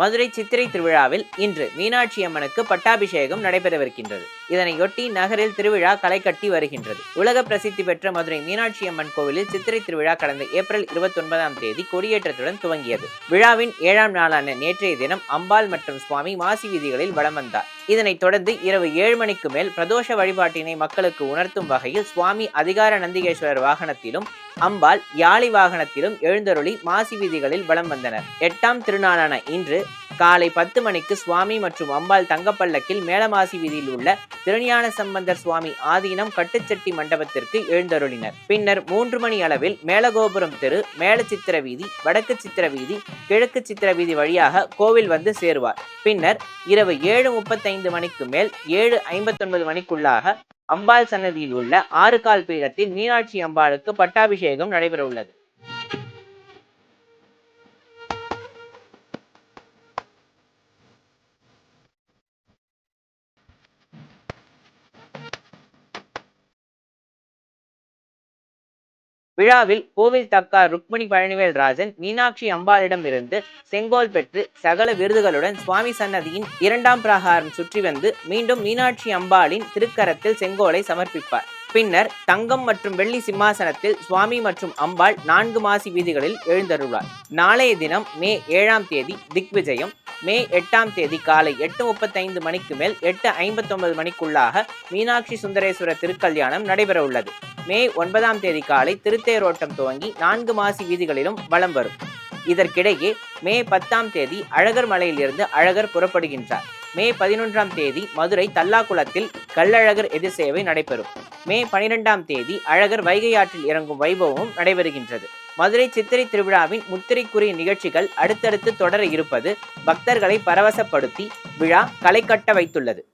மதுரை சித்திரை திருவிழாவில் இன்று மீனாட்சி அம்மனுக்கு பட்டாபிஷேகம் நடைபெறவிருக்கின்றது. இதனையொட்டி நகரில் திருவிழா களை கட்டி வருகின்றது. உலக பிரசித்தி பெற்ற மதுரை மீனாட்சி அம்மன் கோவிலில் சித்திரை திருவிழா கடந்த ஏப்ரல் இருபத்தி ஒன்பதாம் தேதி கொடியேற்றத்துடன் துவங்கியது. விழாவின் ஏழாம் நாளான நேற்றைய தினம் அம்பாள் மற்றும் சுவாமி மாசி வீதிகளில் வலம் வந்தார். இதனைத் தொடர்ந்து இரவு ஏழு மணிக்கு மேல் பிரதோஷ வழிபாட்டினை மக்களுக்கு உணர்த்தும் வகையில் சுவாமி அதிகார நந்திகேஸ்வரர் வாகனத்திலும் அம்பாள் யாழி வாகனத்திலும் எழுந்தருளி மாசி வீதிகளில் வலம் வந்தனர். எட்டாம் திருநாளான இன்று காலை பத்து மணிக்கு சுவாமி மற்றும் அம்பாள் தங்கப்பல்லக்கில் மேலமாசி வீதியில் உள்ள திருஞான சம்பந்தர் சுவாமி ஆதீனம் கட்டுச்சட்டி மண்டபத்திற்கு எழுந்தருளினர். பின்னர் மூன்று மணி அளவில் மேலகோபுரம் தெரு மேல சித்திர வீதி வடக்கு சித்திர வீதி கிழக்கு சித்திர வீதி வழியாக கோவில் வந்து சேருவார். பின்னர் இரவு ஏழு முப்பத்தைந்து மணிக்கு மேல் ஏழு ஐம்பத்தொன்பது மணிக்குள்ளாக அம்பாள் சன்னதியில் உள்ள ஆறு கால் பீடத்தில் மீனாட்சி அம்பாளுக்கு பட்டாபிஷேகம் நடைபெற உள்ளது விழாவில் கோவில் தக்கார் ருக்மணி பழனிவேல் ராஜன் மீனாட்சி அம்பாளிடமிருந்து செங்கோல் பெற்று சகல விருதுகளுடன் சுவாமி சன்னதியின் இரண்டாம் பிரகாரம் சுற்றி வந்து மீண்டும் மீனாட்சி அம்பாளின் திருக்கரத்தில் செங்கோலை சமர்ப்பிப்பார். பின்னர் தங்கம் மற்றும் வெள்ளி சிம்மாசனத்தில் சுவாமி மற்றும் அம்பாள் நான்கு மாசி வீதிகளில் எழுந்தருள்வார். நாளைய தினம் மே ஏழாம் தேதி திக்விஜயம் மே எட்டாம் தேதி காலை எட்டு முப்பத்தைந்து மணிக்கு மேல் எட்டு ஐம்பத்தொன்பது மணிக்குள்ளாக மீனாட்சி சுந்தரேஸ்வரர் திருக்கல்யாணம் நடைபெற உள்ளது. மே ஒன்பதாம் தேதி காலை திருத்தேரோட்டம் துவங்கி நான்கு மாசி வீதிகளிலும் வலம் வரும். இதற்கிடையே மே பத்தாம் தேதி அழகர் மலையிலிருந்து அழகர் புறப்படுகின்றார். மே பதினொன்றாம் தேதி மதுரை தல்லாக்குளத்தில் கள்ளழகர் எதிர் சேவை நடைபெறும். மே பனிரெண்டாம் தேதி அழகர் வைகை ஆற்றில் இறங்கும் வைபவமும் நடைபெறுகின்றது. மதுரை சித்திரை திருவிழாவின் முத்திரைக்குரிய நிகழ்ச்சிகள் அடுத்தடுத்து தொடர இருப்பது பக்தர்களை பரவசப்படுத்தி விழா களை கட்ட வைத்துள்ளது.